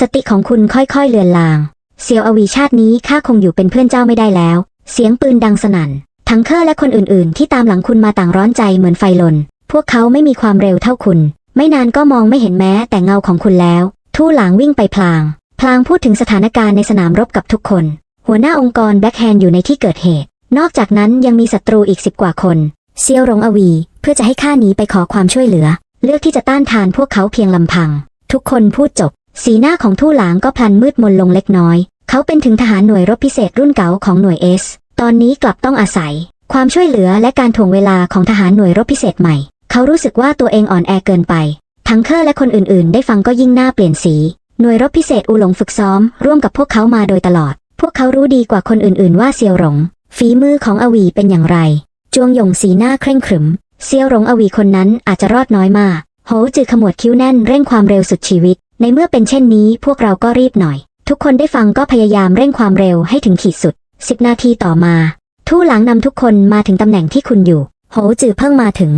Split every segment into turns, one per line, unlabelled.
สติของคุณค่อยๆเลือนลางเซียวอวีชาตินี้ข้าคงอยู่เป็นเพื่อนเจ้าไม่ได้แล้ว เสียงปืนดังสนั่น ทั้งเคอร์และคนอื่นๆ ที่ตามหลังคุณมาต่างร้อนใจเหมือนไฟลน พวกเขาไม่มีความเร็วเท่าคุณ ไม่นานก็มองไม่เห็นแม้แต่เงาของคุณแล้ว ทู่หลางวิ่งไปพลาง พลางพูดถึงสถานการณ์ในสนามรบกับทุกคน หัวหน้าองค์กรแบ็คแฮนด์อยู่ในที่เกิดเหตุ นอกจากนั้นยังมีศัตรูอีกสิบกว่าคน เซียวหลงอวี เพื่อจะให้ข้าหนีไปขอความช่วยเหลือ เลือกที่จะต้านทานพวกเขาเพียงลำพัง ทุกคนพูดจบ สีหน้าของทู่หลางก็พลันมืดมนลงเล็กน้อย เขาเป็นถึงทหารหน่วยรบพิเศษรุ่นเก่าของหน่วยเอส ตอนนี้กลับต้องอาศัย ความช่วยเหลือและการถ่วงเวลาของทหารหน่วยรบพิเศษใหม่ เขารู้สึกว่าตัวเองอ่อนแอเกินไป ทั้งเคอร์และคนอื่นๆ ได้ฟังก็ยิ่งหน้าเปลี่ยนสี หน่วยรบพิเศษอูหลงฝึกซ้อม ร่วมกับพวกเขามาโดยตลอด พวกเขารู้ดีกว่าคนอื่นๆ ว่าเซียวหลงฝีมือของอวีเป็นอย่างไร จวงหยงสีหน้าเคร่งขรึม เซียวหลงอวีคนนั้นอาจจะรอดน้อยมากโหจือขมวดคิ้วแน่นเร่งความเร็วสุดชีวิต ในเมื่อเป็นเช่นนี้พวกเราก็รีบหน่อย ทุกคนได้ฟังก็พยายามเร่งความเร็วให้ถึงขีดสุดสิบนาทีต่อมา ทู่หลังนำทุกคนมาถึงตำแหน่งที่คุณอยู่ โหจือเพิ่งมาถึง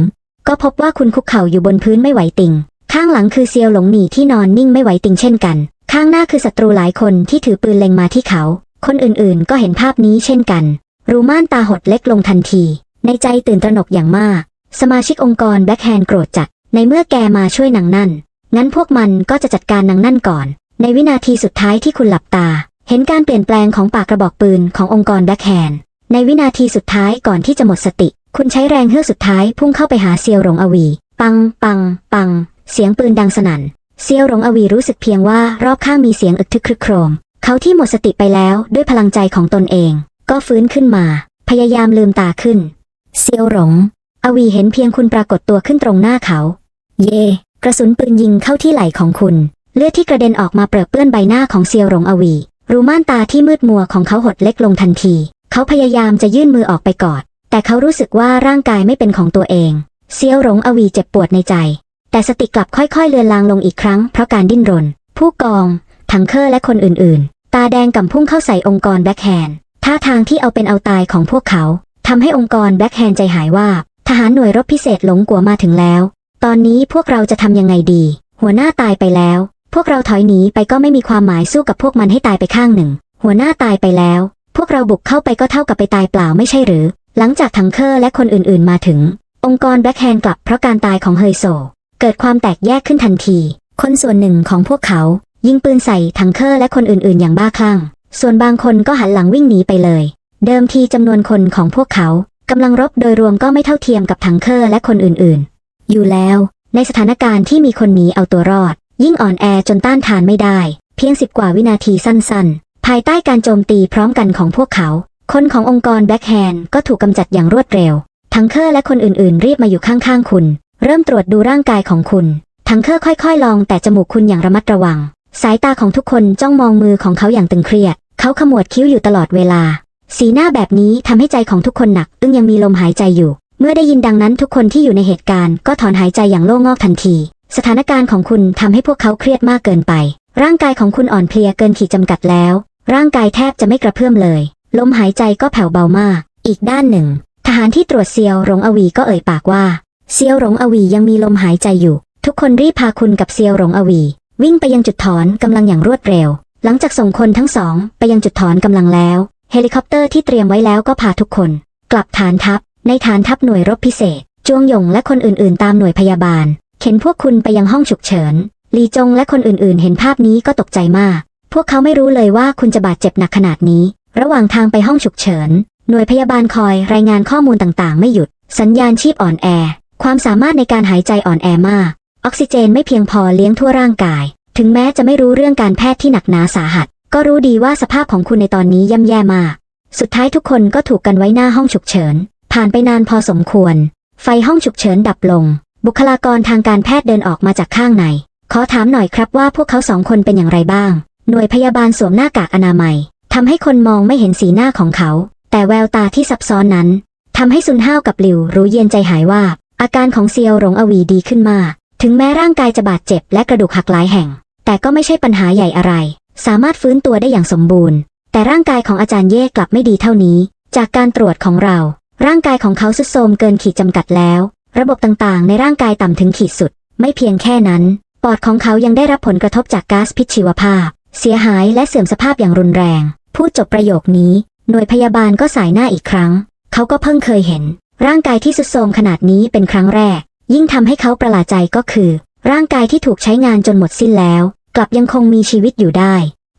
ก็พบว่าคุณคุกเข่าอยู่บนพื้นไม่ไหวติง ข้างหลังคือเซียวหลงหนีที่นอนนิ่งไม่ไหวติงเช่นกัน ข้างหน้าคือศัตรูหลายคนที่ถือปืนเล็งมาที่เขา คนอื่นๆ ก็เห็นภาพนี้เช่นกัน รูม่านตาหดเล็กลงทันที ในใจตื่นตระหนกอย่างมาก สมาชิกองค์กรแบ็คแฮนด์โกรธจัด ในเมื่อแกมาช่วยนางนั่น งั้นพวกมันก็จะจัดการนางนั่นก่อน ในวินาทีสุดท้ายที่คุณหลับตา เห็นการเปลี่ยนแปลงของปากกระบอกปืนขององค์กรแบ็คแฮนในวินาทีสุดท้ายก่อนที่จะหมดสติ คุณใช้แรงเฮือกสุดท้ายพุ่งเข้าไปหาเซียวหลงอวี ปัง ปัง ปัง เสียงปืนดังสนั่น เซียวหลงอวีรู้สึกเพียงว่ารอบข้างมีเสียงอึกทึกครึกโครม เขาที่หมดสติไปแล้วด้วยพลังใจของตนเอง ก็ฟื้นขึ้นมา พยายามลืมตาขึ้น เซียวหลงอวีเห็นเพียงคุณปรากฏตัวขึ้นตรงหน้าเขา เย่ ระสุนปืนยิงเข้าที่ไหล่ของคุณ เลือดที่กระเด็นออกมาเปรอะเปื้อนใบหน้าของเซียวหลงอวี รูม่านตาที่มืดมัวของเขาหดเล็กลงทันที เขาพยายามจะยื่นมือออกไปกอด แต่เขารู้สึกว่าร่างกายไม่เป็นของตัวเอง เซียวหลงอวีเจ็บปวดในใจ แต่สติกลับค่อยๆเลือนลางลงอีกครั้งเพราะการดิ้นรน ผู้กองถังเคอร์และคนอื่นๆ ตาแดงกำพุ่งเข้าใส่องค์กรแบ็คแฮนด์ท่าทางที่เอาเป็นเอาตายของพวกเขาทำให้องค์กรแบ็คแฮนด์ใจหายว่าทหารหน่วยรบพิเศษหลงกัวมาถึงแล้ว ตอนนี้พวกเราจะทำยังไงดี หัวหน้าตายไปแล้ว พวกเราถอยหนีไปก็ไม่มีความหมายสู้กับพวกมันให้ตายไปข้างหนึ่ง หัวหน้าตายไปแล้ว พวกเราบุกเข้าไปก็เท่ากับไปตายเปล่าไม่ใช่หรือ หลังจากทังเคอร์และคนอื่นๆ มาถึง องค์กรแบ็คแฮนด์กลับเพราะการตายของเฮยโซ เกิดความแตกแยกขึ้นทันที คนส่วนหนึ่งของพวกเขา ยิงปืนใส่ทังเคอร์และคนอื่นๆ อย่างบ้าคลั่ง ส่วนบางคนก็หันหลังวิ่งหนีไปเลย เดิมทีจำนวนคนของพวกเขากำลังรบโดยรวมก็ไม่เท่าเทียมกับทังเคอร์และคนอื่นๆ อยู่แล้ว ในสถานการณ์ที่มีคนหนีเอาตัวรอด ยิ่งอ่อนแอจนต้านทานไม่ได้ เพียงสิบกว่าวินาทีสั้นๆ ภายใต้การโจมตีพร้อมกันของพวกเขา คนขององค์กรแบ็คแฮนด์ก็ถูกกำจัดอย่างรวดเร็ว ทังเคอร์และคนอื่นๆ รีบมาอยู่ข้างๆคุณ เริ่มตรวจดูร่างกายของคุณ ทังเคอร์ค่อยๆ ลองแต่จมูกคุณอย่างระมัดระวัง สายตาของทุกคนจ้องมองมือของเขาอย่างตึงเครียด เขาขมวดคิ้วอยู่ตลอดเวลา สีหน้าแบบนี้ทำให้ใจของทุกคนหนัก อึ้งยังมีลมหายใจอยู่ เมื่อได้ยินดังนั้นทุกคนที่อยู่ในเหตุการณ์ก็ถอนหายใจอย่างโล่งอกทันที สถานการณ์ของคุณทำให้พวกเขาเครียดมากเกินไป ร่างกายของคุณอ่อนเพลียเกินขีดจำกัดแล้ว ร่างกายแทบจะไม่กระเพื่อมเลย ลมหายใจก็แผ่วเบามาก อีกด้านหนึ่ง ทหารที่ตรวจเซียวหลงอวีก็เอ่ยปากว่า เซียวหลงอวียังมีลมหายใจอยู่ ทุกคนรีบพาคุณกับเซียวหลงอวี วิ่งไปยังจุดถอนกำลังอย่างรวดเร็ว หลังจากส่งคนทั้งสอง ไปยังจุดถอนกำลังแล้ว เฮลิคอปเตอร์ที่เตรียมไว้แล้วก็พาทุกคน กลับฐานทัพ ในฐานทัพหน่วยรบพิเศษ จวงหยงและคนอื่นๆ ตามหน่วยพยาบาล เข็นพวกคุณไปยังห้องฉุกเฉิน ลีจงและคนอื่นๆ เห็นภาพนี้ก็ตกใจมาก พวกเขาไม่รู้เลยว่าคุณจะบาดเจ็บหนักขนาดนี้ ระหว่างทางไปห้องฉุกเฉิน หน่วยพยาบาลคอยรายงานข้อมูลต่างๆ ไม่หยุด สัญญาณชีพอ่อนแอ ความสามารถในการหายใจอ่อนแอมาก ออกซิเจนไม่เพียงพอเลี้ยงทั่วร่างกาย ถึงแม้จะไม่รู้เรื่องการแพทย์ที่หนักหนาสาหัส ก็รู้ดีว่าสภาพของคุณในตอนนี้ย่ำแย่มาก สุดท้ายทุกคนก็ถูกกันไว้หน้าห้องฉุกเฉิน ผ่านไปนานพอสมควร ไฟห้องฉุกเฉินดับลง บุคลากรทางการแพทย์เดินออกมาจากข้างใน ขอถามหน่อยครับว่าพวกเขาสองคนเป็นอย่างไรบ้าง หน่วยพยาบาลสวมหน้ากากอนามัยทำให้คนมองไม่เห็นสีหน้าของเขา แต่แววตาที่ซับซ้อนนั้นทำให้ซุนห้าวกับหลิวรู้เย็นใจหายว่า อาการของเซียวหลงอวีดีขึ้นมาก ถึงแม้ร่างกายจะบาดเจ็บและกระดูกหักหลายแห่ง แต่ก็ไม่ใช่ปัญหาใหญ่อะไร สามารถฟื้นตัวได้อย่างสมบูรณ์ แต่ร่างกายของอาจารย์เย่กลับไม่ดีเท่านี้ จากการตรวจของเรา ร่างกายของเขาสุดโทรมเกินขีดจำกัดแล้ว ระบบต่างๆ ในร่างกายต่ำถึงขีดสุด ไม่เพียงแค่นั้น ปอดของเขายังได้รับผลกระทบจากก๊าซพิษชีวภาพ เสียหายและเสื่อมสภาพอย่างรุนแรง พูดจบประโยคนี้ หน่วยพยาบาลก็สายหน้าอีกครั้ง เขาก็เพิ่งเคยเห็น ร่างกายที่สุดโทรมขนาดนี้เป็นครั้งแรก ยิ่งทำให้เขาประหลาดใจก็คือ ร่างกายที่ถูกใช้งานจนหมดสิ้นแล้ว กลับยังคงมีชีวิตอยู่ได้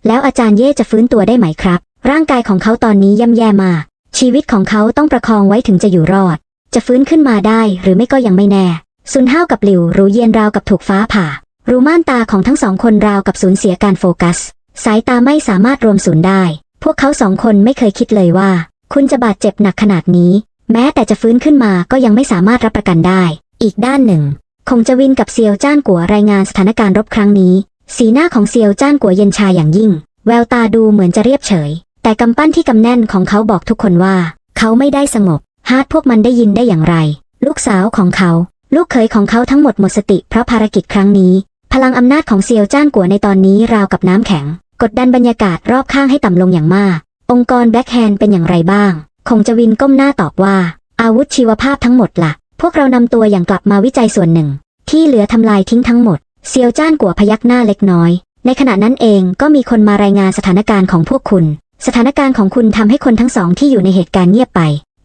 แล้วอาจารย์เย่จะฟื้นตัวได้ไหมครับ ร่างกายของเขาตอนนี้ย่ำแย่มาก ชีวิตของเขาต้องประคองไว้ถึงจะอยู่รอด จะฟื้นขึ้นมาได้หรือไม่ก็ยังไม่แน่ ซุนห้าวกับหลิวรู้เย็นราวกับถูกฟ้าผ่า รูม่านตาของทั้งสองคนราวกับสูญเสียการโฟกัส สายตาไม่สามารถรวมศูนย์ได้ พวกเขาสองคนไม่เคยคิดเลยว่า คุณจะบาดเจ็บหนักขนาดนี้ แม้แต่จะฟื้นขึ้นมาก็ยังไม่สามารถรับประกันได้ อีกด้านหนึ่ง คงจะวินกับเซียวจ้านกัวรายงานสถานการณ์รบครั้งนี้ สีหน้าของเซียวจ้านกัวเย็นชาอย่างยิ่ง แววตาดูเหมือนจะเรียบเฉย แต่กำปั้นที่กำแน่นของเขาบอกทุกคนว่า เขาไม่ได้สงบ ฮาร์ดพวกมันได้ยินได้อย่างไร ลูกสาวของเขา ลูกเขยของเขาทั้งหมดหมดสติเพราะภารกิจครั้งนี้ พลังอำนาจของเซียวจ้านกัวในตอนนี้ราวกับน้ำแข็ง กดดันบรรยากาศรอบข้างให้ต่ำลงอย่างมาก องค์กรแบล็กแฮนด์เป็นอย่างไรบ้าง คงจะวินก้มหน้าตอบว่า อาวุธชีวภาพทั้งหมดละ่ะ พวกเรานำตัวอย่างกลับมาวิจัยส่วนหนึ่ง ที่เหลือทำลายทิ้งทั้งหมด เซียวจ้านกัวพยักหน้าเล็กน้อย ในขณะนั้นเองก็มีคนมารายงานสถานการณ์ของพวกคุณ สถานการณ์ของคุณทำให้คนทั้งสองที่อยู่ในเหตุการณ์เงียบไป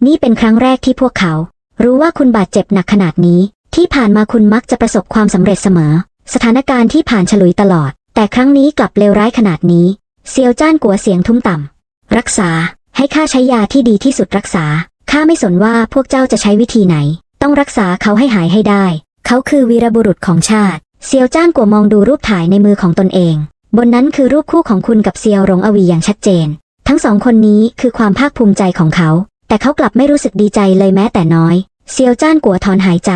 นี่เป็นครั้งแรกที่พวกเขา รู้ว่าคุณบาดเจ็บหนักขนาดนี้ ที่ผ่านมาคุณมักจะประสบความสำเร็จเสมอ สถานการณ์ที่ผ่านฉลุยตลอด แต่ครั้งนี้กลับเลวร้ายขนาดนี้ เซียวจ้านกัวเสียงทุ้มต่ำรักษา ให้ข้าใช้ยาที่ดีที่สุดรักษาข้าไม่สนว่าพวกเจ้าจะใช้วิธีไหน ต้องรักษาเขาให้หายให้ได้ เขาคือวีรบุรุษของชาติ เซียวจ้านกัวมองดูรูปถ่ายในมือของตนเอง บนนั้นคือรูปคู่ของคุณกับเซียวหลงอวีอย่างชัดเจน ทั้งสองคนนี้คือความภาคภูมิใจของเขา แต่เขากลับไม่รู้สึกดีใจเลยแม้แต่น้อย เซียวจ้านกัวถอนหายใจ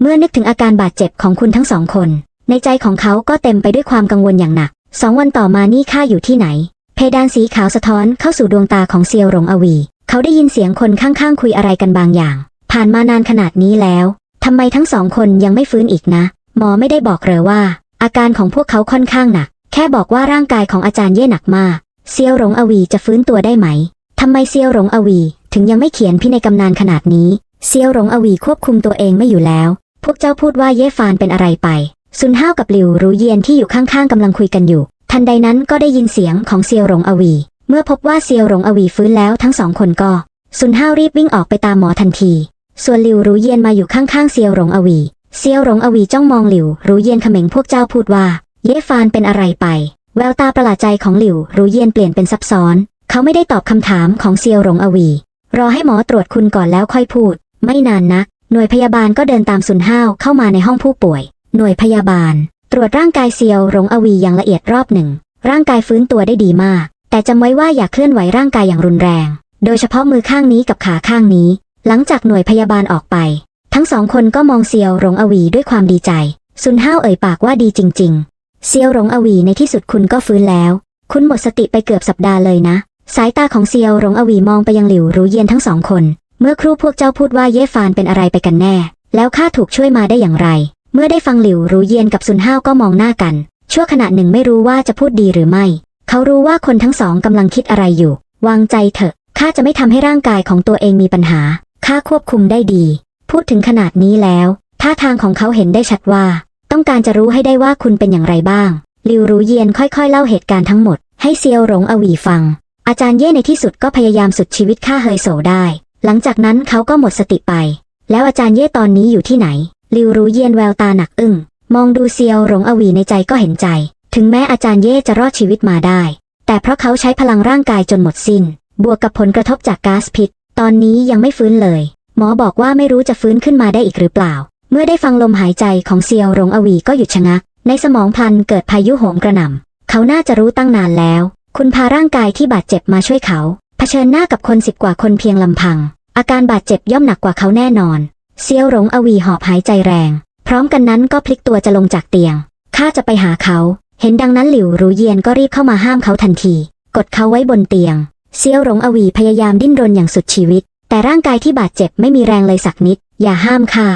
เมื่อนึกถึงอาการบาดเจ็บของคุณทั้งสองคน ในใจของเขาก็เต็มไปด้วยความกังวลอย่างหนัก สองวันต่อมานี่ข้าอยู่ที่ไหน เพดานสีขาวสะท้อนเข้าสู่ดวงตาของเซียวหลงอวี เขาได้ยินเสียงคนข้างๆ คุยอะไรกันบางอย่าง ผ่านมานานขนาดนี้แล้วทำไมทั้งสองคนยังไม่ฟื้นอีกนะ หมอไม่ได้บอกเลยว่า อาการของพวกเขาค่อนข้างหนัก แค่บอกว่าร่างกายของอาจารย์เย่หนักมาก เซียวหลงอวีจะฟื้นตัวได้ไหม ทำไมเซียวหลงอวี ถึงยังไม่เขียนพินัยกำนานขนาดนี้ เซียวหลงอวีควบคุมตัวเองไม่อยู่แล้ว พวกเจ้าพูดว่าเย่ฟานเป็นอะไรไปซุนห้าวกับหลิวรู้เยียนที่อยู่ข้างๆกำลังคุยกันอยู่ ทันใดนั้นก็ได้ยินเสียงของเซียวหลงอวี เมื่อพบว่าเซียวหลงอวีฟื้นแล้วทั้งสองคนก็ซุนห้าวรีบวิ่งออกไปตามหมอทันที ส่วนหลิวรู้เยียนมาอยู่ข้างๆเซียวหลงอวี เซียวหลงอวีจ้องมองหลิวรู้เยียนเขม็งพวกเจ้าพูดว่า เย่ฟานเป็นอะไรไป แววตาประหลาดใจของหลิว รู้เยียนเปลี่ยนเป็นซับซ้อน เขาไม่ได้ตอบคำถามของเซียวหลงอวี รอให้หมอตรวจคุณก่อนแล้วค่อยพูด ไม่นานนัก หน่วยพยาบาลก็เดินตามซุนห้าวเข้ามาในห้องผู้ป่วย หน่วยพยาบาล ตรวจร่างกายเซียวหลงอวีอย่างละเอียดรอบหนึ่ง ร่างกายฟื้นตัวได้ดีมาก แต่จำไว้ว่าอย่าเคลื่อนไหวร่างกายอย่างรุนแรง โดยเฉพาะมือข้างนี้กับขาข้างนี้ หลังจากหน่วยพยาบาลออกไป ทั้งสองคนก็มองเซียวหลงอวีด้วยความดีใจซุนห้าวเอ่ยปากว่าดีจริง เซียวหลงอวีในที่สุดคุณก็ฟื้นแล้ว คุณหมดสติไปเกือบสัปดาห์เลยนะ สายตาของเซียวหลงอวีมองไปยังหลิวรู้เย็นทั้งสองคน เมื่อครู่พวกเจ้าพูดว่าเย่ฟานเป็นอะไรไปกันแน่ แล้วข้าถูกช่วยมาได้อย่างไร เมื่อได้ฟังหลิวรู้เย็นกับซุนห้าวก็มองหน้ากัน ชั่วขณะหนึ่งไม่รู้ว่าจะพูดดีหรือไม่ เขารู้ว่าคนทั้งสองกำลังคิดอะไรอยู่ วางใจเถอะข้าจะไม่ทำให้ร่างกายของตัวเองมีปัญหาข้าควบคุมได้ดี พูดถึงขนาดนี้แล้วท่าทางของเขาเห็นได้ชัดว่า ต้องการจะรู้ให้ได้ว่าคุณเป็นอย่างไรบ้าง ลิวรู้เยียนค่อยๆ เล่าเหตุการณ์ทั้งหมด ให้เซียวหลงอวีฟัง อาจารย์เย่ในที่สุดก็พยายามสุดชีวิตฆ่าเฮยโซได้ หลังจากนั้นเขาก็หมดสติไป แล้วอาจารย์เย่ตอนนี้อยู่ที่ไหน ลิวรู้เยียนแววตาหนักอึ้ง มองดูเซียวหลงอวีในใจก็เห็นใจ ถึงแม้อาจารย์เย่จะรอดชีวิตมาได้ แต่เพราะเขาใช้พลังร่างกายจนหมดสิ้น บวกกับผลกระทบจากก๊าซพิษ ตอนนี้ยังไม่ฟื้นเลย หมอบอกว่าไม่รู้จะฟื้นขึ้นมาได้อีกหรือเปล่า เมื่อได้ฟังลมหายใจของเซียวหลงอวีก็หยุดชะงัก ในสมองพลันเกิดพายุโหมกระหน่ำ เขาน่าจะรู้ตั้งนานแล้ว คุณพาร่างกายที่บาดเจ็บมาช่วยเขา เผชิญหน้ากับคนสิบกว่าคนเพียงลำพัง อาการบาดเจ็บย่อมหนักกว่าเขาแน่นอน เซียวหลงอวีหอบหายใจแรง พร้อมกันนั้นก็พลิกตัวจะลงจากเตียง ข้าจะไปหาเขา เห็นดังนั้นหลิวรู้เยียนก็รีบเข้ามาห้ามเขาทันที กดเขาไว้บนเตียง เซียวหลงอวีพยายามดิ้นรนอย่างสุดชีวิต แต่ร่างกายที่บาดเจ็บไม่มีแรงเลยสักนิด อย่าห้ามข้า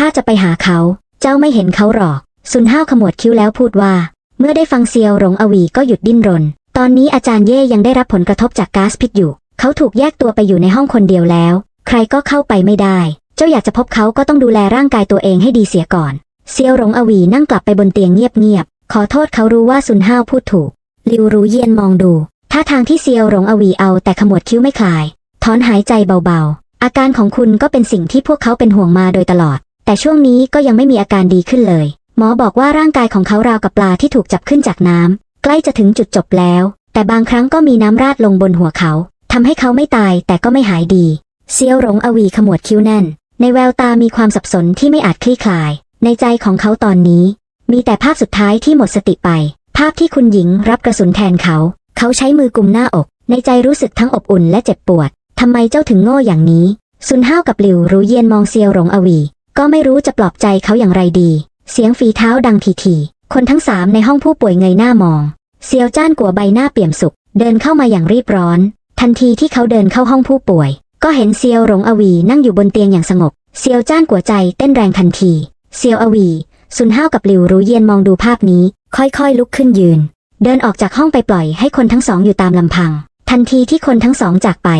ข้าจะไปหาเขา เจ้าไม่เห็นเขาหรอก ซุนห้าวขมวดคิ้วแล้วพูดว่า เมื่อได้ฟังเซียวหลงอวีก็หยุดดิ้นรน ตอนนี้อาจารย์เย่ยังได้รับผลกระทบจากก๊าซพิษอยู่ เขาถูกแยกตัวไปอยู่ในห้องคนเดียวแล้ว ใครก็เข้าไปไม่ได้ เจ้าอยากจะพบเขาก็ต้องดูแลร่างกายตัวเองให้ดีเสียก่อน เซียวหลงอวีนั่งกลับไปบนเตียงเงียบๆ ขอโทษเขารู้ว่าซุนห้าวพูดถูก ลิวรู้เยียนมองดูท่าทางที่เซียวหลงอวีเอาแต่ขมวดคิ้วไม่คลาย ถอนหายใจเบาๆ อาการของคุณก็เป็นสิ่งที่พวกเขาเป็นห่วงมาโดยตลอด แต่ช่วงนี้ก็ยังไม่มีอาการดีขึ้นเลย หมอบอกว่าร่างกายของเขาราวกับปลาที่ถูกจับขึ้นจากน้ำใกล้จะถึงจุดจบแล้ว แต่บางครั้งก็มีน้ำราดลงบนหัวเขาทำให้เขาไม่ตายแต่ก็ไม่หายดี เซียวหลงอวีขมวดคิ้วแน่น ในแววตามีความสับสนที่ไม่อาจคลี่คลาย ในใจของเขาตอนนี้ มีแต่ภาพสุดท้ายที่หมดสติไป ภาพที่คุณหญิงรับกระสุนแทนเขา เขาใช้มือกุมหน้าอก ในใจรู้สึกทั้งอบอุ่นและเจ็บปวดทำไมเจ้าถึงโง่อย่างนี้ ซุนห้าวกับหลิวรู้เยียนมองเซียวหลงอวี ก็ไม่รู้จะปลอบใจเขาอย่างไรดี เสียงฝีเท้าดังทีๆคนทั้งสามในห้องผู้ป่วยเงยหน้ามอง เซียวจ้านกัวใบหน้าเปี่ยมสุข เดินเข้ามาอย่างรีบร้อน ทันทีที่เขาเดินเข้าห้องผู้ป่วย ก็เห็นเซียวหลงอวีนั่งอยู่บนเตียงอย่างสงบ เซียวจ้านกัวใจเต้นแรงทันที เซียวอวีซุนห้าวกับหลิวรู้เยียนมองดูภาพนี้ ค่อยๆ ลุกขึ้นยืน เดินออกจากห้องไปปล่อยให้คนทั้งสองอยู่ตามลำพัง ทันทีที่คนทั้งสองจากไป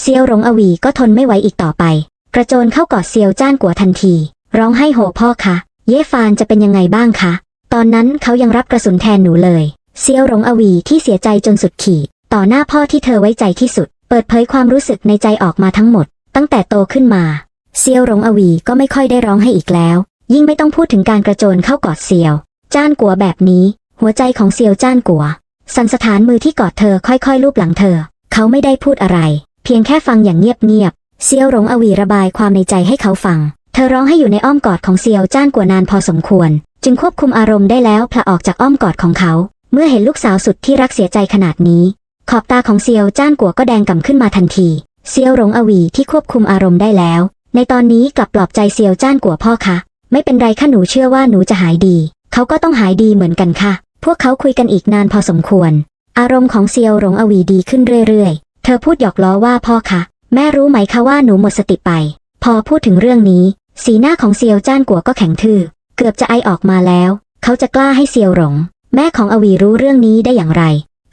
เซียวหลงอวีก็ทนไม่ไหวอีกต่อไป กระโจนเข้ากอดเซียวจ้านกัวทันที ร้องให้โหพ่อคะ เย่ฟานจะเป็นยังไงบ้างคะ ตอนนั้นเขายังรับกระสุนแทนหนูเลย เซียวหลงอวีที่เสียใจจนสุดขีด ต่อหน้าพ่อที่เธอไว้ใจที่สุด เปิดเผยความรู้สึกในใจออกมาทั้งหมด ตั้งแต่โตขึ้นมา เซียวหลงอวีก็ไม่ค่อยได้ร้องให้อีกแล้ว ยิ่งไม่ต้องพูดถึงการกระโจนเข้ากอดเซียว จ้านกัวแบบนี้ หัวใจของเซียวจ้านกัว สันสถานมือที่กอดเธอค่อยๆลูบหลังเธอ เขาไม่ได้พูดอะไร เพียงแค่ฟังอย่างเงียบๆ เซียวหลงอวีระบายความในใจให้เขาฟัง เธอร้องให้อยู่ในอ้อมกอดของเซียวจ้านกัวนานพอสมควร จึงควบคุมอารมณ์ได้แล้วพละออกจากอ้อมกอดของเขา เมื่อเห็นลูกสาวสุดที่รักเสียใจขนาดนี้ ขอบตาของเซียวจ้านกัวก็แดงก่ำขึ้นมาทันที เซียวหลงอวีที่ควบคุมอารมณ์ได้แล้ว ในตอนนี้กลับปลอบใจเซียวจ้านกัวพ่อคะไม่เป็นไรค่ะหนูเชื่อว่าหนูจะหายดี เขาก็ต้องหายดีเหมือนกันค่ะ พวกเขาคุยกันอีกนานพอสมควร อารมณ์ของเซียวหลงอวีดีขึ้นเรื่อยๆ เธอพูดหยอกล้อว่าพ่อคะ แม่รู้ไหมคะว่าหนูหมดสติไป พอพูดถึงเรื่องนี้ สีหน้าของเซียวจ้านกัวก็แข็งทื่อ เกือบจะไอออกมาแล้ว เขาจะกล้าให้เซียวหลง แม่ของอวีรู้เรื่องนี้ได้อย่างไร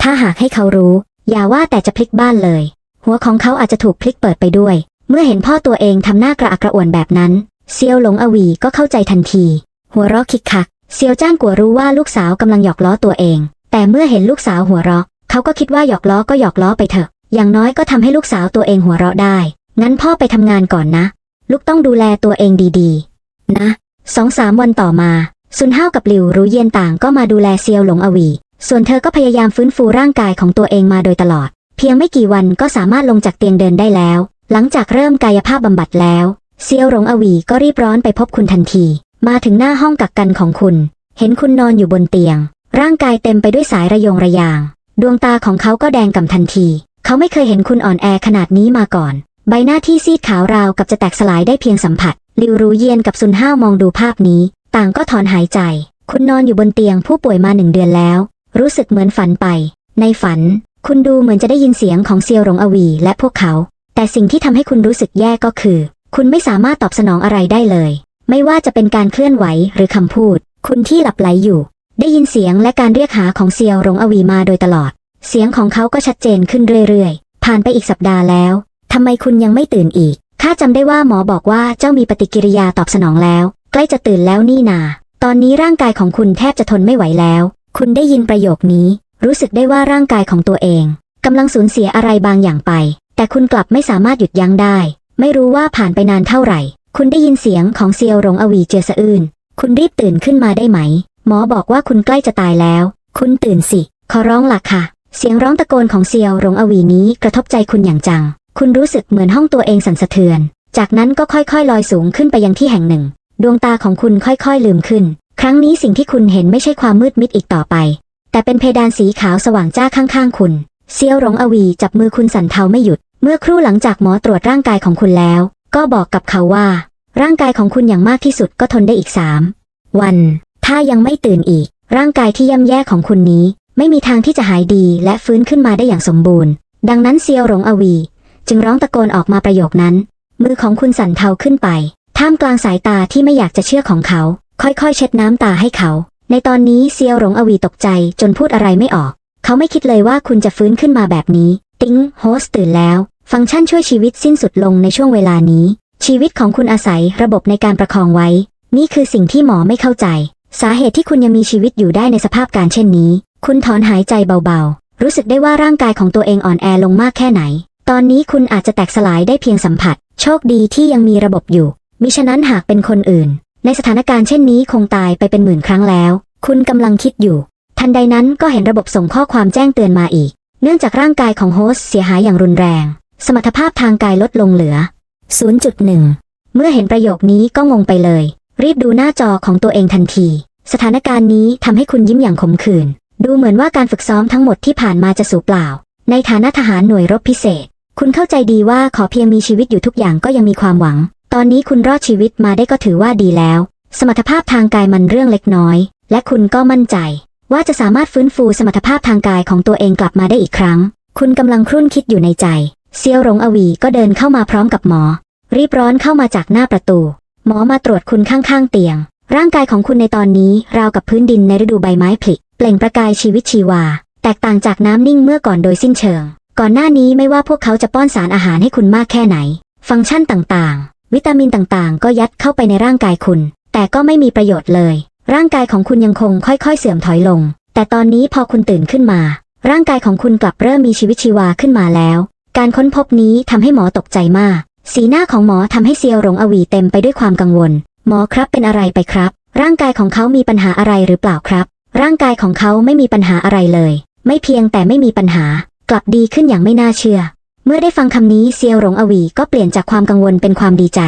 ถ้าหากให้เขารู้ อย่าว่าแต่จะพลิกบ้านเลย หัวของเขาอาจจะถูกพลิกเปิดไปด้วย เมื่อเห็นพ่อตัวเองทำหน้ากระอักกระอ่วนแบบนั้น เซียวหลงอวีก็เข้าใจทันที หัวเราะคิกคัก เซียวจ้านกัวรู้ว่าลูกสาวกำลังหยอกล้อตัวเอง แต่เมื่อเห็นลูกสาวหัวเราะ เขาก็คิดว่าหยอกล้อก็หยอกล้อไปเถอะ อย่างน้อยก็ทำให้ลูกสาวตัวเองหัวเราะได้ งั้นพ่อไปทำงานก่อนนะ ลูกต้องดูแลตัวเองดีๆ นะสองสามวันต่อมา ซุนห้าวกับหลิวรู้เย็นต่างก็มาดูแลเซียวหลงอวี ส่วนเธอก็พยายามฟื้นฟูร่างกายของตัวเองมาโดยตลอด เพียงไม่กี่วันก็สามารถลงจากเตียงเดินได้แล้ว หลังจากเริ่มกายภาพบำบัดแล้ว เซียวหลงอวีก็รีบร้อนไปพบคุณทันที มาถึงหน้าห้องกักกันของคุณ เห็นคุณนอนอยู่บนเตียง ร่างกายเต็มไปด้วยสายระยงระยาง ดวงตาของเขาก็แดงก่ำทันที เขาไม่เคยเห็นคุณอ่อนแอขนาดนี้มาก่อน ใบหน้าที่ซีดขาวราวกับจะแตกสลายได้เพียงสัมผัส ลิวรู้เยียนกับซุนห้าวมองดูภาพนี้ ต่างก็ถอนหายใจ คุณนอนอยู่บนเตียงผู้ป่วยมาหนึ่งเดือนแล้ว รู้สึกเหมือนฝันไป ในฝัน คุณดูเหมือนจะได้ยินเสียงของเซียวหลงอวีและพวกเขา แต่สิ่งที่ทำให้คุณรู้สึกแย่ก็คือ คุณไม่สามารถตอบสนองอะไรได้เลย ไม่ว่าจะเป็นการเคลื่อนไหวหรือคำพูด คุณที่หลับไหลอยู่ ได้ยินเสียงและการเรียกหาของเซียวหลงอวีมาโดยตลอด เสียงของเขาก็ชัดเจนขึ้นเรื่อยๆ ผ่านไปอีกสัปดาห์แล้วทำไมคุณยังไม่ตื่นอีก ข้าจำได้ว่าหมอบอกว่าเจ้ามีปฏิกิริยาตอบสนองแล้ว ใกล้จะตื่นแล้วนี่นา ตอนนี้ร่างกายของคุณแทบจะทนไม่ไหวแล้ว คุณได้ยินประโยคนี้ รู้สึกได้ว่าร่างกายของตัวเองกำลังสูญเสียอะไรบางอย่างไป แต่คุณกลับไม่สามารถหยุดยั้งได้ ไม่รู้ว่าผ่านไปนานเท่าไหร่ คุณได้ยินเสียงของเซียวหลงอวีเจอสะอื้น คุณรีบตื่นขึ้นมาได้ไหม หมอบอกว่าคุณใกล้จะตายแล้ว คุณตื่นสิ ขอร้องล่ะค่ะ เสียงร้องตะโกนของเซียวหลงอวีนี้กระทบใจคุณอย่างจัง คุณรู้สึกเหมือนห้องตัวเองสั่นสะเทือน จากนั้นก็ค่อยๆ ลอยสูงขึ้นไปยังที่แห่งหนึ่ง ดวงตาของคุณค่อยๆ ลืมขึ้น ครั้งนี้สิ่งที่คุณเห็นไม่ใช่ความมืดมิดอีกต่อไป แต่เป็นเพดานสีขาวสว่างจ้าข้างๆ คุณ เซียวหลงอวีจับมือคุณสั่นเทาไม่หยุด เมื่อครู่หลังจากหมอตรวจร่างกายของคุณแล้ว ก็บอกกับเขาว่า ร่างกายของคุณอย่างมากที่สุดก็ทนได้อีกสามวัน ถ้ายังไม่ตื่นอีก ร่างกายที่ย่ำแย่ของคุณนี้ ไม่มีทางที่จะหายดีและฟื้นขึ้นมาได้อย่างสมบูรณ์ ดังนั้นเซียวหลงอวี จึงร้องตะโกนออกมาประโยคนั้น มือของคุณสั่นเทาขึ้นไป ท่ามกลางสายตาที่ไม่อยากจะเชื่อของเขา ค่อยๆ เช็ดน้ำตาให้เขา ในตอนนี้เซียวหลงอวีตกใจจนพูดอะไรไม่ออก เขาไม่คิดเลยว่าคุณจะฟื้นขึ้นมาแบบนี้ ติ้งโฮสตื่นแล้ว ฟังก์ชันช่วยชีวิตสิ้นสุดลงในช่วงเวลานี้ ชีวิตของคุณอาศัยระบบในการประคองไว้ นี่คือสิ่งที่หมอไม่เข้าใจ สาเหตุที่คุณยังมีชีวิตอยู่ได้ในสภาพการเช่นนี้ คุณถอนหายใจเบาๆ รู้สึกได้ว่าร่างกายของตัวเองอ่อนแอลงมากแค่ไหน ตอนนี้คุณอาจจะแตกสลายได้เพียงสัมผัส โชคดีที่ยังมีระบบอยู่ มิฉะนั้นหากเป็นคนอื่น ในสถานการณ์เช่นนี้คงตายไปเป็นหมื่นครั้งแล้ว คุณกำลังคิดอยู่ ทันใดนั้นก็เห็นระบบส่งข้อความแจ้งเตือนมาอีก เนื่องจากร่างกายของโฮสเสียหายอย่างรุนแรง สมรรถภาพทางกายลดลงเหลือ 0.1 เมื่อเห็นประโยคนี้ก็งงไปเลย รีบดูหน้าจอของตัวเองทันที สถานการณ์นี้ทำให้คุณยิ้มอย่างขมขื่น ดูเหมือนว่าการฝึกซ้อมทั้งหมดที่ผ่านมาจะสูญเปล่า ในฐานะทหารหน่วยรบพิเศษ คุณเข้าใจดีว่าขอเพียงมีชีวิตอยู่ทุกอย่างก็ยังมีความหวัง ตอนนี้คุณรอดชีวิตมาได้ก็ถือว่าดีแล้ว สมรรถภาพทางกายมันเรื่องเล็กน้อย และคุณก็มั่นใจ ว่าจะสามารถฟื้นฟูสมรรถภาพทางกายของตัวเองกลับมาได้อีกครั้ง คุณกำลังครุ่นคิดอยู่ในใจ เซียวหลงอวีก็เดินเข้ามาพร้อมกับหมอ รีบร้อนเข้ามาจากหน้าประตู หมอมาตรวจคุณข้างๆเตียง ร่างกายของคุณในตอนนี้ราวกับพื้นดินในฤดูใบไม้ผลิ เปล่งประกายชีวิตชีวา แตกต่างจากน้ำนิ่งเมื่อก่อนโดยสิ้นเชิง ก่อนหน้านี้ไม่ว่าพวกเขาจะป้อนสารอาหารให้คุณมากแค่ไหน ฟังก์ชันต่างๆ วิตามินต่างๆ ก็ยัดเข้าไปในร่างกายคุณ แต่ก็ไม่มีประโยชน์เลย ร่างกายของคุณยังคงค่อยๆ เสื่อมถอยลง แต่ตอนนี้พอคุณตื่นขึ้นมา ร่างกายของคุณกลับเริ่มมีชีวิตชีวาขึ้นมาแล้ว การค้นพบนี้ทำให้หมอตกใจมาก สีหน้าของหมอทำให้เซียวหลงอวีเต็มไปด้วยความกังวล หมอครับเป็นอะไรไปครับ ร่างกายของเขามีปัญหาอะไรหรือเปล่าครับ ร่างกายของเขาไม่มีปัญหาอะไรเลย ไม่เพียงแต่ไม่มีปัญหา กลับดีขึ้นอย่างไม่น่าเชื่อ เมื่อได้ฟังคำนี้เซียวหลงอวีก็เปลี่ยนจากความกังวลเป็นความดีใจ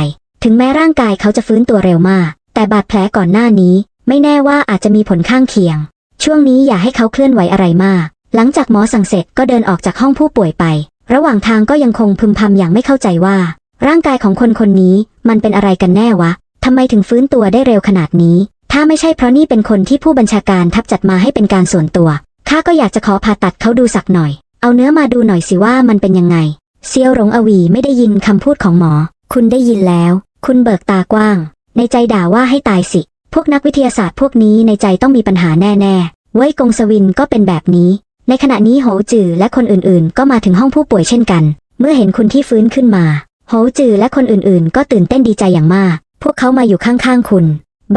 ถึงแม้ร่างกายเขาจะฟื้นตัวเร็วมาก แต่บาดแผลก่อนหน้านี้ ไม่แน่ว่าอาจจะมีผลข้างเคียง ช่วงนี้อย่าให้เขาเคลื่อนไหวอะไรมาก หลังจากหมอสั่งเสร็จก็เดินออกจากห้องผู้ป่วยไป ระหว่างทางก็ยังคงพึมพำอย่างไม่เข้าใจว่า ร่างกายของคนคนนี้มันเป็นอะไรกันแน่วะทำไมถึงฟื้นตัวได้เร็วขนาดนี้ ถ้าไม่ใช่เพราะนี่เป็นคนที่ผู้บัญชาการทับจัดมาให้เป็นการส่วนตัว ข้าก็อยากจะขอผ่าตัดเขาดูสักหน่อย เอาเนื้อมาดูหน่อยสิว่ามันเป็นยังไง เซียวหลงอวีไม่ได้ยินคำพูดของหมอ คุณได้ยินแล้ว คุณเบิกตากว้าง ในใจด่าว่าให้ตายสิ พวกนักวิทยาศาสตร์พวกนี้ในใจต้องมีปัญหาแน่ๆ เว้ยกงสวินก็เป็นแบบนี้ ในขณะนี้โหจือและคนอื่นๆ ก็มาถึงห้องผู้ป่วยเช่นกัน เมื่อเห็นคุณที่ฟื้นขึ้นมา โหจือและคนอื่นๆ ก็ตื่นเต้นดีใจอย่างมาก พวกเขามาอยู่ข้างๆคุณ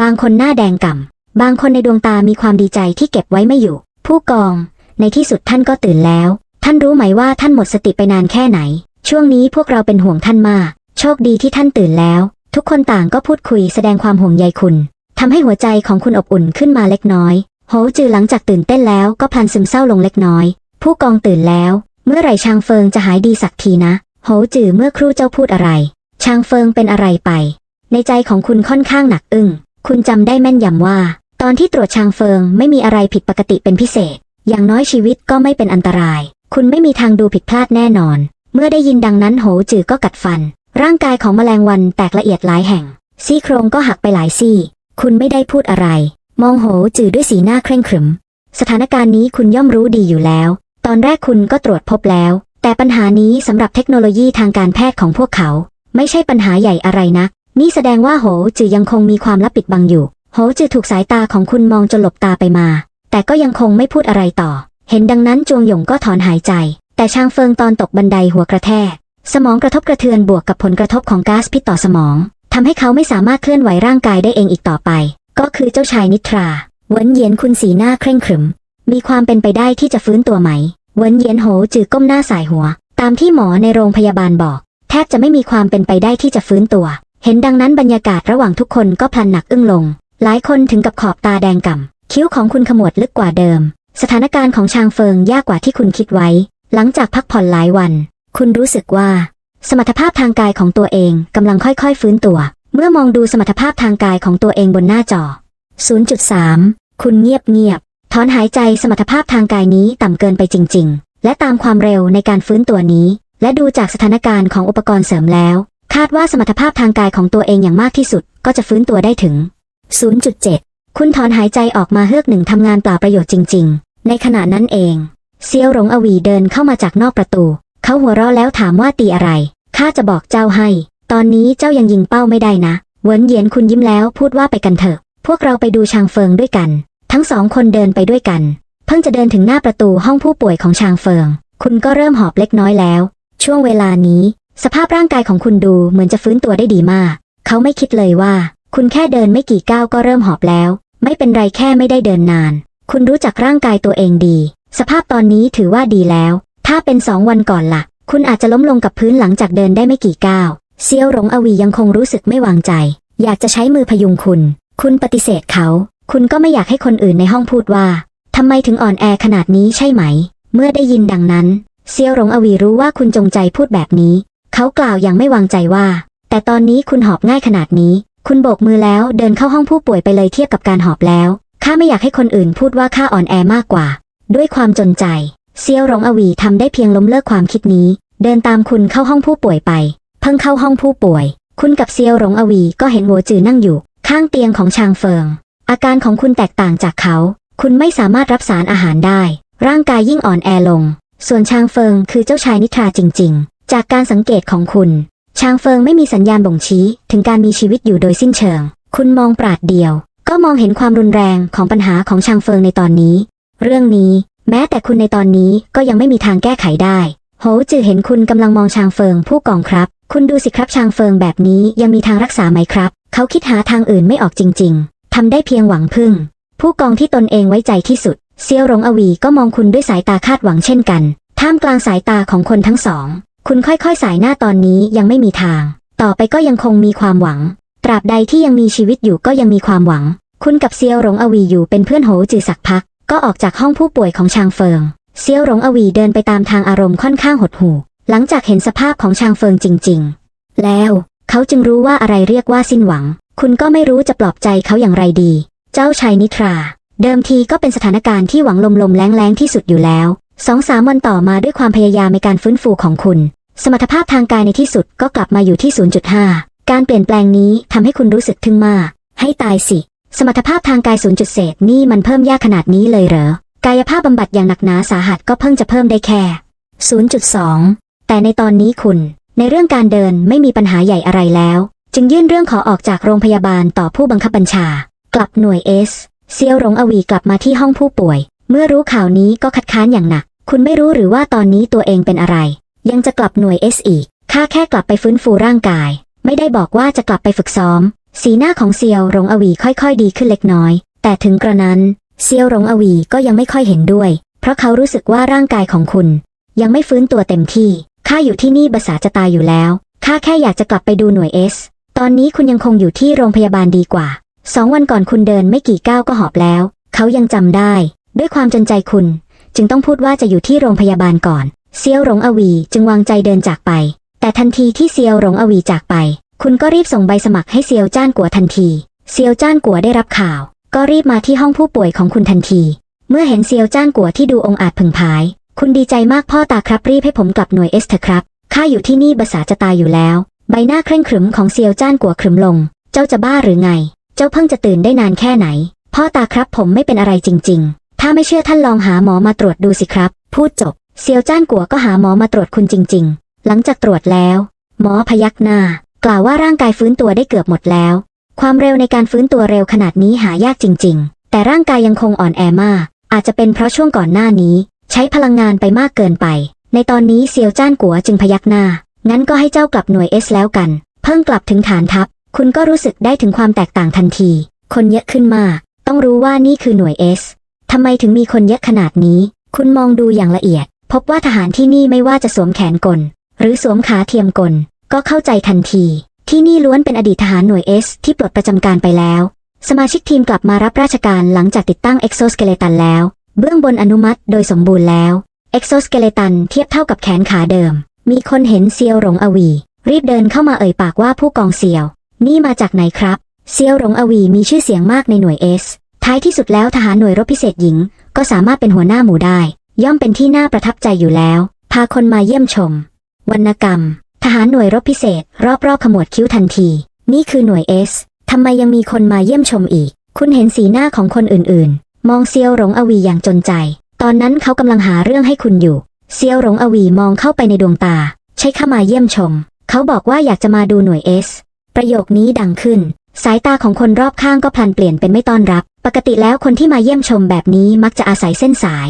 บางคนหน้าแดงก่ำ บางคนในดวงตามีความดีใจที่เก็บไว้ไม่อยู่ ผู้กอง ในที่สุดท่านก็ตื่นแล้ว ท่านรู้ไหมว่าท่านหมดสติไปนานแค่ไหน ช่วงนี้พวกเราเป็นห่วงท่านมาก โชคดีที่ท่านตื่นแล้ว ทุกคนต่างก็พูดคุยแสดงความห่วงใยคุณทำให้หัวใจของคุณอบอุ่นขึ้นมาเล็กน้อยโหจือหลังจากตื่นเต้นแล้วก็พลันซึมเศร้าลงเล็กน้อย ผู้กองตื่นแล้ว เมื่อไหร่ชางเฟิงจะหายดีสักทีนะโหจือเมื่อครู่เจ้าพูดอะไร ชางเฟิงเป็นอะไรไป ในใจของคุณค่อนข้างหนักอึ้ง คุณจำได้แม่นยำว่า ตอนที่ตรวจชางเฟิงไม่มีอะไรผิดปกติเป็นพิเศษ อย่างน้อยชีวิตก็ไม่เป็นอันตราย คุณไม่มีทางดูผิดพลาดแน่นอน เมื่อได้ยินดังนั้นโหจือก็กัดฟัน ร่างกายของแมลงวันแตกละเอียดหลายแห่ง ซี่โครงก็หักไปหลายซี่ คุณไม่ได้พูดอะไร มองโหจือด้วยสีหน้าเคร่งขรึม สถานการณ์นี้คุณย่อมรู้ดีอยู่แล้ว ตอนแรกคุณก็ตรวจพบแล้ว แต่ปัญหานี้สำหรับเทคโนโลยีทางการแพทย์ของพวกเขา ไม่ใช่ปัญหาใหญ่อะไรนะ นี่แสดงว่าโหจือยังคงมีความลับปิดบังอยู่ โหจือถูกสายตาของคุณมองจนหลบตาไปมา แต่ก็ยังคงไม่พูดอะไรต่อ เห็นดังนั้นจวงหยงก็ถอนหายใจ แต่ชางเฟิงตอนตกบันไดหัวกระแทก สมองกระทบกระเทือนบวกกับผลกระทบของก๊าซพิษต่อสมองทำให้เขาไม่สามารถเคลื่อนไหวร่างกายได้เองอีกต่อไป ก็คือเจ้าชายนิทราเวินเยียนคุณสีหน้าเคร่งขรึม มีความเป็นไปได้ที่จะฟื้นตัวไหมเวินเยียนโหจือก้มหน้าสายหัว ตามที่หมอในโรงพยาบาลบอก แทบจะไม่มีความเป็นไปได้ที่จะฟื้นตัว เห็นดังนั้นบรรยากาศระหว่างทุกคนก็พลันหนักอึ้งลง หลายคนถึงกับขอบตาแดงก่ำคิ้วของคุณขมวดลึกกว่าเดิม สถานการณ์ของชางเฟิงยากกว่าที่คุณคิดไว้ หลังจากพักผ่อนหลายวัน คุณรู้สึกว่า สมรรถภาพทางกายของตัวเองกำลังค่อยๆฟื้นตัว เมื่อมองดูสมรรถภาพทางกายของตัวเองบนหน้าจอ 0.3 คุณเงียบเงียบถอนหายใจสมรรถภาพทางกายนี้ต่ำเกินไปจริง ๆ และตามความเร็วในการฟื้นตัวนี้ และดูจากสถานการณ์ของอุปกรณ์เสริมแล้ว คาดว่าสมรรถภาพทางกายของตัวเองอย่างมากที่สุด ก็จะฟื้นตัวได้ถึง 0.7 คุณถอนหายใจออกมาเฮือกหนึ่งทำงานเปล่าประโยชน์จริง ๆ ในขณะนั้นเอง เซียวหลงอวีเดินเข้ามาจากนอกประตู เขาหัวเราะแล้วถามว่าตีอะไร ข้าจะบอกเจ้าให้ ตอนนี้เจ้ายังยิงเป้าไม่ได้นะ เวินเยียนคุณยิ้มแล้วพูดว่าไปกันเถอะ พวกเราไปดูชางเฟิงด้วยกัน ทั้งสองคนเดินไปด้วยกัน เพิ่งจะเดินถึงหน้าประตูห้องผู้ป่วยของชางเฟิง คุณก็เริ่มหอบเล็กน้อยแล้ว ช่วงเวลานี้ สภาพร่างกายของคุณดูเหมือนจะฟื้นตัวได้ดีมาก เขาไม่คิดเลยว่า คุณแค่เดินไม่กี่ก้าวก็เริ่มหอบแล้ว ไม่เป็นไรแค่ไม่ได้เดินนาน คุณรู้จักร่างกายตัวเองดี สภาพตอนนี้ถือว่าดีแล้ว ถ้าเป็นสองวันก่อนล่ะ คุณอาจจะล้มลงกับพื้นหลังจากเดินได้ไม่กี่ก้าวเซียวหลงอวียังคงรู้สึกไม่วางใจ อยากจะใช้มือพยุงคุณ คุณปฏิเสธเขา คุณก็ไม่อยากให้คนอื่นในห้องพูดว่าทำไมถึงอ่อนแอขนาดนี้ใช่ไหม เมื่อได้ยินดังนั้น เซียวหลงอวีรู้ว่าคุณจงใจพูดแบบนี้ เขากล่าวอย่างไม่วางใจว่า แต่ตอนนี้คุณหอบง่ายขนาดนี้ คุณโบกมือแล้วเดินเข้าห้องผู้ป่วยไปเลยเทียบกับการหอบแล้วข้าไม่อยากให้คนอื่นพูดว่าข้าอ่อนแอมากกว่า ด้วยความจนใจ เซียวหลงอวีทำได้เพียงล้มเลิกความคิดนี้ เดินตามคุณเข้าห้องผู้ป่วยไป เพิ่งเข้าห้องผู้ป่วย คุณกับเซียวหลงอวีก็เห็นหัวจือนั่งอยู่ ข้างเตียงของชางเฟิง อาการของคุณแตกต่างจากเขา คุณไม่สามารถรับสารอาหารได้ ร่างกายยิ่งอ่อนแอลง ส่วนชางเฟิงคือเจ้าชายนิทราจริง จากการสังเกตของคุณ ชางเฟิงไม่มีสัญญาณบ่งชี้ ถึงการมีชีวิตอยู่โดยสิ้นเชิง คุณมองปราดเดียว ก็มองเห็นความรุนแรงของปัญหาของชางเฟิงในตอนนี้ เรื่องนี้ แม้แต่คุณในตอนนี้ก็ยังไม่มีทางแก้ไขได้โหจือเห็นคุณกำลังมองชางเฟิงผู้กองครับ คุณดูสิครับชางเฟิงแบบนี้ยังมีทางรักษาไหมครับ เขาคิดหาทางอื่นไม่ออกจริง ๆทำได้เพียงหวังพึ่ง ผู้กองที่ตนเองไว้ใจที่สุด เซียวหลงอวีก็มองคุณด้วยสายตาคาดหวังเช่นกัน ท่ามกลางสายตาของคนทั้งสอง คุณค่อยๆสายหน้าตอนนี้ยังไม่มีทาง ต่อไปก็ยังคงมีความหวัง ตราบใดที่ยังมีชีวิตอยู่ก็ยังมีความหวัง คุณกับเซียวหลงอวีอยู่เป็นเพื่อนโหจือสักพัก ก็ออกจากห้องผู้ป่วยของชางเฟิง เซียวหลงอวีเดินไปตามทางอารมณ์ค่อนข้างหดหู่ หลังจากเห็นสภาพของชางเฟิงจริง ๆ แล้วเขาจึงรู้ว่าอะไรเรียกว่าสิ้นหวัง คุณก็ไม่รู้จะปลอบใจเขาอย่างไรดี เจ้าชายนิทรา เดิมทีก็เป็นสถานการณ์ที่หวังลมๆแรงๆที่สุดอยู่แล้วสองสามวันต่อมาด้วยความพยายามในการฟื้นฟูของคุณ สมรรถภาพทางกายในที่สุดก็กลับมาอยู่ที่ 0.5 การเปลี่ยนแปลงนี้ทำให้คุณรู้สึกทึ่งมาก ให้ตายสิ สมรรถภาพทางกาย 0. จุดเศษนี่มันเพิ่มยากขนาดนี้เลยเหรอ กายภาพบำบัดอย่างหนักหนาสาหัสก็เพิ่งจะเพิ่มได้แค่ 0.2 แต่ในตอนนี้คุณ ในเรื่องการเดินไม่มีปัญหาใหญ่อะไรแล้ว จึงยื่นเรื่องขอออกจากโรงพยาบาลต่อผู้บังคับบัญชา กลับหน่วยเอสเซียวหลงอวีกลับมาที่ห้องผู้ป่วย เมื่อรู้ข่าวนี้ก็คัดค้านอย่างหนัก คุณไม่รู้หรือว่าตอนนี้ตัวเองเป็นอะไร ยังจะกลับหน่วยเอสอีก ข้าแค่กลับไปฟื้นฟูร่างกาย ไม่ได้บอกว่าจะกลับไปฝึกซ้อม สีหน้าของเซียวหลงอวีค่อยๆ ดีขึ้นเล็กน้อย แต่ถึงกระนั้นเซียวหลงอวีก็ยังไม่ค่อยเห็นด้วย เพราะเขารู้สึกว่าร่างกายของคุณ ยังไม่ฟื้นตัวเต็มที่ ข้าอยู่ที่นี่ภาษาจะตายอยู่แล้ว ข้าแค่อยากจะกลับไปดูหน่วยเอส ตอนนี้คุณยังคงอยู่ที่โรงพยาบาลดีกว่า สองวันก่อนคุณเดินไม่กี่ก้าวก็หอบแล้ว เขายังจำได้ ด้วยความจนใจคุณ จึงต้องพูดว่าจะอยู่ที่โรงพยาบาลก่อน เซียวหลงอวีจึงวางใจเดินจากไป แต่ทันทีที่เซียวหลงอวีจากไป คุณก็รีบส่งใบสมัครให้เซียวจ้านกัวทันที เซียวจ้านกัวได้รับข่าว ก็รีบมาที่ห้องผู้ป่วยของคุณทันที เมื่อเห็นเซียวจ้านกัวที่ดูองอาจผึ่งผาย คุณดีใจมากพ่อตาครับรีบให้ผมกลับหน่วยเอสเถอะครับข้าอยู่ที่นี่ภาษาจะตายอยู่แล้ว ใบหน้าเคร่งขรึมของเซียวจ้านกัวขรึมลง เจ้าจะบ้าหรือไง เจ้าเพิ่งจะตื่นได้นานแค่ไหน พ่อตาครับผมไม่เป็นอะไรจริง ๆ ถ้าไม่เชื่อท่านลองหาหมอมาตรวจดูสิครับ พูดจบ เซียวจ้านกัวก็หาหมอมาตรวจคุณจริง ๆ หลังจากตรวจแล้ว หมอพยักหน้า กล่าวว่าร่างกายฟื้นตัวได้เกือบหมดแล้ว ความเร็วในการฟื้นตัวเร็วขนาดนี้หายากจริง ๆ แต่ร่างกายยังคงอ่อนแอมาก อาจจะเป็นเพราะช่วงก่อนหน้านี้ ใช้พลังงานไปมากเกินไป ในตอนนี้เซียวจ้านกัวจึงพยักหน้า งั้นก็ให้เจ้ากลับหน่วยเอสแล้วกัน เพิ่งกลับถึงฐานทัพ คุณก็รู้สึกได้ถึงความแตกต่างทันที คนเยอะขึ้นมาก ต้องรู้ว่านี่คือหน่วยเอสทำไมถึงมีคนเยอะขนาดนี้ คุณมองดูอย่างละเอียด พบว่าทหารที่นี่ไม่ว่าจะสวมแขนกล หรือสวมขาเทียมกล ก็เข้าใจทันที ที่นี่ล้วนเป็นอดีตทหารหน่วยเอสที่ปลดประจำการไปแล้ว สมาชิกทีมกลับมารับราชการหลังจากติดตั้งเอ็กโซสเกเลตันแล้ว เบื้องบนอนุมัติโดยสมบูรณ์แล้วเอ็กโซสเกเลตันเทียบเท่ากับแขนขาเดิม มีคนเห็นเซียวหลงอวี รีบเดินเข้ามาเอ่ยปากว่าผู้กองเซียว นี่มาจากไหนครับ เซียวหลงอวีมีชื่อเสียงมากในหน่วยเอสท้ายที่สุดแล้วทหารหน่วยรบพิเศษหญิง ก็สามารถเป็นหัวหน้าหมู่ได้ ย่อมเป็นที่น่าประทับใจอยู่แล้ว พาคนมาเยี่ยมชม วรรณกรรม ทหารหน่วยรบพิเศษ รอบๆขมวดคิ้วทันที นี่คือหน่วยเอสทำไมยังมีคนมาเยี่ยมชมอีก คุณเห็นสีหน้าของคนอื่นๆ มองเซียวหลงอวีอย่างจนใจ ตอนนั้นเขากำลังหาเรื่องให้คุณอยู่ เซียวหลงอวีมองเข้าไปในดวงตา ใช้ข้ามาเยี่ยมชม เขาบอกว่าอยากจะมาดูหน่วยเอสประโยคนี้ดังขึ้น สายตาของคนรอบข้างก็พลันเปลี่ยนเป็นไม่ต้อนรับ ปกติแล้วคนที่มาเยี่ยมชมแบบนี้มักจะอาศัยเส้นสาย